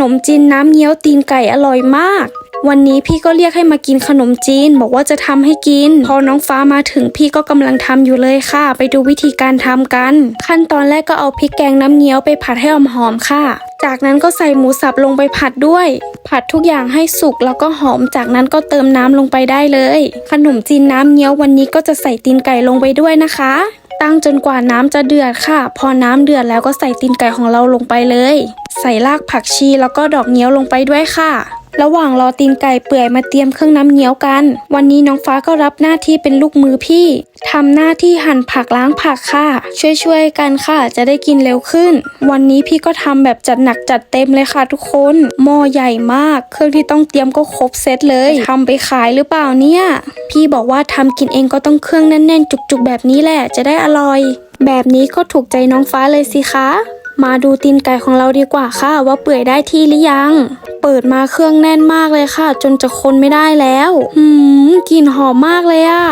นมจีนน้ำเงี้ยวตีนไก่อร่อยมาก วันนี้พี่ก็เรียกให้มากินขนมจีน บอกว่าจะทำให้กิน พอน้องฟ้ามาถึงพี่ก็กำลังทำอยู่เลยค่ะ ไปดูวิธีการทำกัน ขั้นตอนแรกก็เอาพริกแกงน้ำเงี้ยวไปผัดให้หอมๆค่ะ จากนั้นก็ใส่หมูสับลงไปผัดด้วย ผัดทุกอย่างให้สุกแล้วก็หอม จากนั้นก็เติมน้ำลงไปได้เลย ขนมจีนน้ำเงี้ยววันนี้ก็จะใส่ตีนไก่ลงไปด้วยนะคะตั้งจนกว่าน้ำจะเดือดค่ะ พอน้ำเดือดแล้วก็ใส่ตีนไก่ของเราลงไปเลย ใส่รากผักชีแล้วก็ดอกเงี้ยวลงไปด้วยค่ะ ระหว่างรอตีนไก่เปื่อยมาเตรียมเครื่องน้ำเงี้ยวกัน วันนี้น้องฟ้าก็รับหน้าที่เป็นลูกมือพี่ทำหน้าที่หั่นผักล้างผักค่ะ ช่วยๆกันค่ะ จะได้กินเร็วขึ้น วันนี้พี่ก็ทำแบบจัดหนักจัดเต็มเลยค่ะทุกคนหม้อใหญ่มาก เครื่องที่ต้องเตรียมก็ครบเซตเลยทำไปขายหรือเปล่าเนี่ย พี่บอกว่าทำกินเองก็ต้องเครื่องแน่นๆ จุกๆ แบบนี้แหละจะได้อร่อย แบบนี้ก็ถูกใจน้องฟ้าเลยสิคะ มาดูตีนไก่ของเราดีกว่าค่ะ ว่าเปื่อยได้ที่หรือยัง เปิดมาเครื่องแน่นมากเลยค่ะ จนจะคนไม่ได้แล้วหืมกลิ่นหอมมากเลยอะ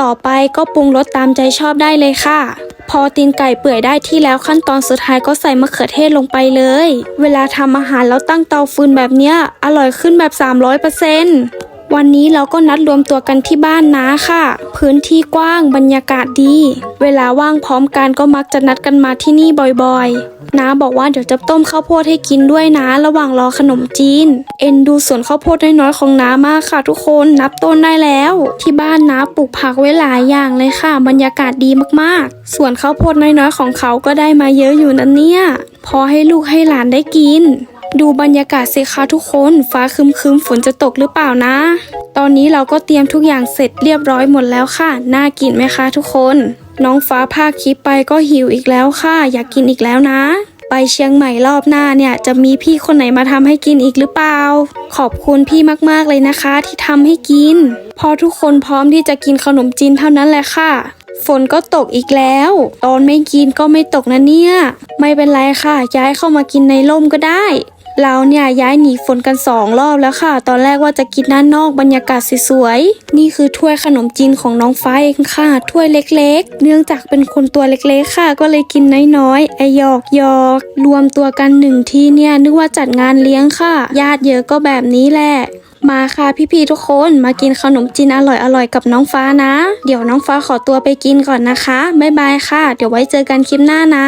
ต่อไปก็ปรุงรสตามใจชอบได้เลยค่ะ พอตีนไก่เปื่อยได้ที่แล้วขั้นตอนสุดท้ายก็ใส่มะเขือเทศลงไปเลย เวลาทำอาหารแล้วตั้งเตาฟืนแบบเนี้ย อร่อยขึ้นแบบ 300% วันนี้เราก็นัดรวมตัวกันที่บ้านน้าค่ะ พื้นที่กว้างบรรยากาศดี เวลาว่างพร้อมกันก็มักจะนัดกันมาที่นี่บ่อยๆน้าบอกว่าเดี๋ยวจะต้มข้าวโพดให้กินด้วยนะ ระหว่างรอขนมจีน เอ็นดูสวนข้าวโพดน้อยๆของน้ามากค่ะทุกคนนับต้นได้แล้ว ที่บ้านน้าปลูกผักไว้หลายอย่างเลยค่ะ บรรยากาศดีมากๆ ส่วนข้าวโพดน้อยๆของเขาก็ได้มาเยอะอยู่นะเนี่ยพอให้ลูกให้หลานได้กิน ดูบรรยากาศสิคะทุกคน ฟ้าครึมฝนจะตกหรือเปล่านะ ตอนนี้เราก็เตรียมทุกอย่างเสร็จเรียบร้อยหมดแล้วค่ะ น่ากินไหมคะทุกคน น้องฟ้าพาคลิปไปก็หิวอีกแล้วค่ะ อยากกินอีกแล้วนะ ไปเชียงใหม่รอบหน้าเนี่ย จะมีพี่คนไหนมาทำให้กินอีกหรือเปล่า ขอบคุณพี่มากๆเลยนะคะ ที่ทำให้กิน พอทุกคนพร้อมที่จะกินขนมจีนเท่านั้นแหละค่ะฝนก็ตกอีกแล้ว ตอนไม่กินก็ไม่ตกนะเนี่ย ไม่เป็นไรค่ะ ย้ายเข้ามากินในร่มก็ได้ เราเนี่ยย้ายหนีฝนกันสองรอบแล้วค่ะ ตอนแรกว่าจะกินด้านนอกบรรยากาศสวยๆ นี่คือถ้วยขนมจีนของน้องฟ้าเองค่ะ ถ้วยเล็กๆ เนื่องจากเป็นคนตัวเล็กๆค่ะ ก็เลยกินน้อยๆ ไอหยอกหยอกรวมตัวกันหนึ่งที่เนี่ยนึกว่าจัดงานเลี้ยงค่ะ ญาติเยอะก็แบบนี้แหละมาค่ะพี่ๆทุกคนมากินขนมจีนอร่อยๆกับน้องฟ้านะ เดี๋ยวน้องฟ้าขอตัวไปกินก่อนนะคะ บ๊ายบายค่ะ เดี๋ยวไว้เจอกันคลิปหน้านะ